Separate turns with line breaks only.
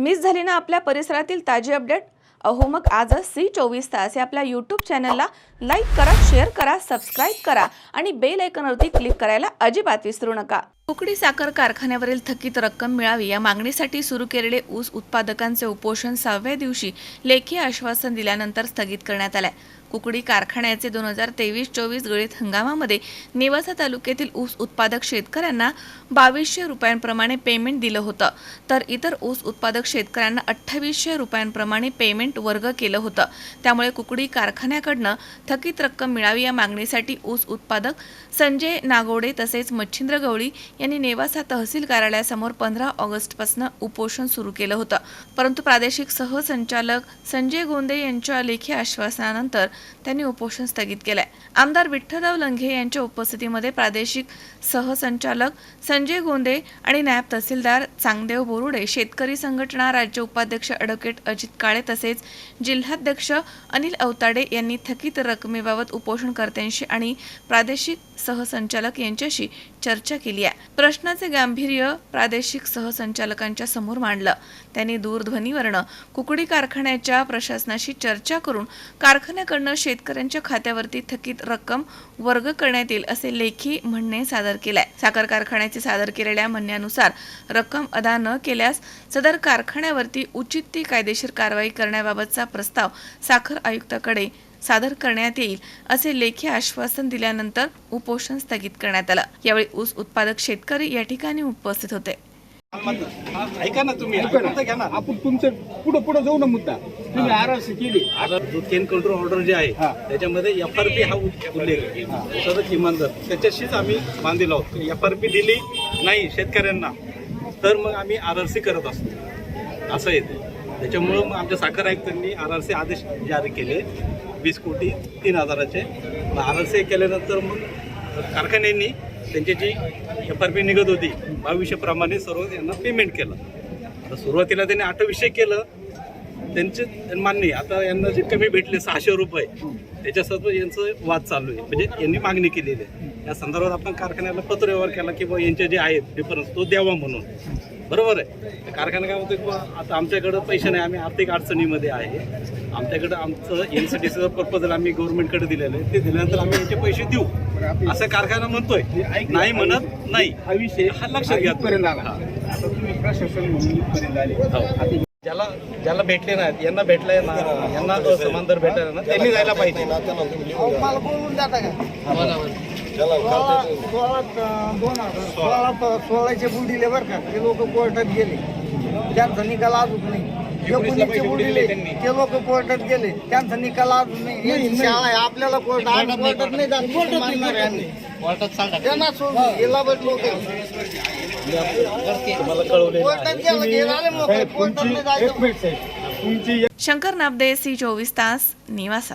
Miss झाली ना आपल्या परिसरातील ताजी अपडेट? अहो मग आजच सी चोवीस तास या आपल्या यूट्यूब चॅनलला लाईक करा शेअर करा सबस्क्राईब करा आणि बेल आयकॉनवरती क्लिक करायला अजिबात विसरू नका. कुकडी साखर कारखान्यावरील थकीत रक्कम मिळावी या मागणीसाठी सुरू केलेले ऊस उत्पादकांचे उपोषण सहाव्या दिवशी लेखी आश्वासन दिल्यानंतर स्थगित करण्यात आलं आहे कुकडी कारखान्याचे दोन हजार तेवीस चोवीस गळीत हंगामामध्ये नेवासा तालुक्यातील ऊस उत्पादक शेतकऱ्यांना बावीसशे रुपयांप्रमाणे पेमेंट दिलं होतं. तर इतर ऊस उत्पादक शेतकऱ्यांना अठ्ठावीसशे रुपयांप्रमाणे पेमेंट वर्ग केलं होतं. त्यामुळे कुकडी कारखान्याकडनं थकीत रक्कम मिळावी या मागणीसाठी ऊस उत्पादक संजय नागोडे तसेच मच्छिंद्र गवळी यांनी नेवासा तहसील कार्यालयासमोर पंधरा ऑगस्टपासून उपोषण सुरू केलं होतं. परंतु प्रादेशिक सहसंचालक संजय गोंदे यांच्या लेखी आश्वासनानंतर त्यांनी उपोषण स्थगित केलंय. आमदार विठ्ठलराव लंघे यांच्या उपस्थितीमध्ये प्रादेशिक सहसंचालक संजय गोंदे आणि नायब तहसीलदार चांगदेव बोरुडे शेतकरी संघटना राज्य उपाध्यक्ष ॲडव्होकेट अजित काळे तसेच जिल्हाध्यक्ष अनिल अवताडे यांनी थकीत रकमेबाबत उपोषणकर्त्यांशी आणि प्रादेशिक सहसंचालक यांच्याशी चर्चा केली आहे. प्रश्नाचे गांभीर्य प्रादेशिक सहसंचालकांच्या समोर मांडलं. त्यांनी दूरध्वनीवरनं कुकडी कारखान्याच्या प्रशासनाशी चर्चा करून कारखान्याकडनं शेतकऱ्यांच्या खात्यावरती थकीत रक्कम वर्ग करण्यात येईल असे लेखी म्हणणे सादर केलंय. साखर कारखान्याचे सादर केलेल्या म्हणण्यानुसार रक्कम अदा न केल्यास सदर कारखान्यावरती उचित ती कायदेशीर कारवाई करण्याबाबतचा प्रस्ताव साखर आयुक्ताकडे सादर करण्यात येईल असे लेखी आश्वासन दिल्यानंतर उपोषण स्थगित करण्यात आलं. यावेळी ऊस उत्पादक शेतकरी या ठिकाणी उपस्थित होते.
ऐका ना तुम्ही घ्या ना.
आपण तुमचं पुढे पुढे जाऊ ना मुद्दा. तुम्ही आर सी केली.
केन कंट्रोल ऑर्डर जे आहे
हा.
त्याच्यामध्ये एफ आर पी हा उल्लेख किमान दर त्याच्याशीच आम्ही बांधलेलो आहोत. एफ आर पी दिली नाही शेतकऱ्यांना तर मग आम्ही आर आर सी करत असतो. असं येते. त्याच्यामुळं मग आमच्या साखर आयुक्तांनी आर आर सी आदेश जारी केले. वीस कोटी तीन हजाराचे. आर आर सी केल्यानंतर मग कारखान्यांनी त्यांची जी एफ आर पी निघत होती बावीसशेप्रमाणे सर्व यांना पेमेंट केलं. आता सुरुवातीला त्यांनी अठ्ठावीसशे केलं. त्यांचे मान्य आता यांना जे कमी भेटले सहाशे रुपये त्याच्यासोबत यांचं वाद चालू आहे. म्हणजे यांनी मागणी केलेली आहे. या संदर्भात आपण कारखान्याला पत्रव्यवहार केला की बुवा यांचे जे आहेत डिफरन्स तो द्यावा म्हणून. बरोबर आहे. कारखाना काय म्हणतो की आता आमच्याकडं पैसे नाही आम्ही आर्थिक अडचणीमध्ये आहे. आमच्याकडं आमचं एन सी टी सीचं प्रपोजल आम्ही गव्हर्नमेंटकडे दिलेलं आहे. ते दिल्यानंतर आम्ही यांचे पैसे देऊ. असं कारखाना म्हणतोय. नाही म्हणत नाही.
हा विषय
हा लक्षात घ्या
आला. आता तुम्ही प्रशासन म्हणून इथपर्यंत आले.
हो. ज्याला ज्याला भेटले नाहीत यांना भेटलाय ना यांना असमान दर भेटायला ना त्यांनी जायला पाहिजे.
मला बोलून जाता का? सोळा सोळा दोन हजार. सोळा सोळाचे बुडीले बरं का. ते लोक कोर्टात गेले. त्यांचा निकाल अजून नाही. एकोणीसचे बुडीले ते लोक कोर्टात गेले. त्यांचा निकाल अजून नाही. यांची शाळा आहे. आपल्याला कोर्ट आम्ही कोर्टात नाही जात कोर्टात मानणार आहे आम्ही त्यांना सोडून गेला बट लोक.
तुम्हाला कळवले
कोर्टात गेला गेला मोकळे कोर्टात नाही
तुमची
जायचं.
एक मिनिट साहेब. तुमची
शंकर नाबदे सी चोवीस तास निवासा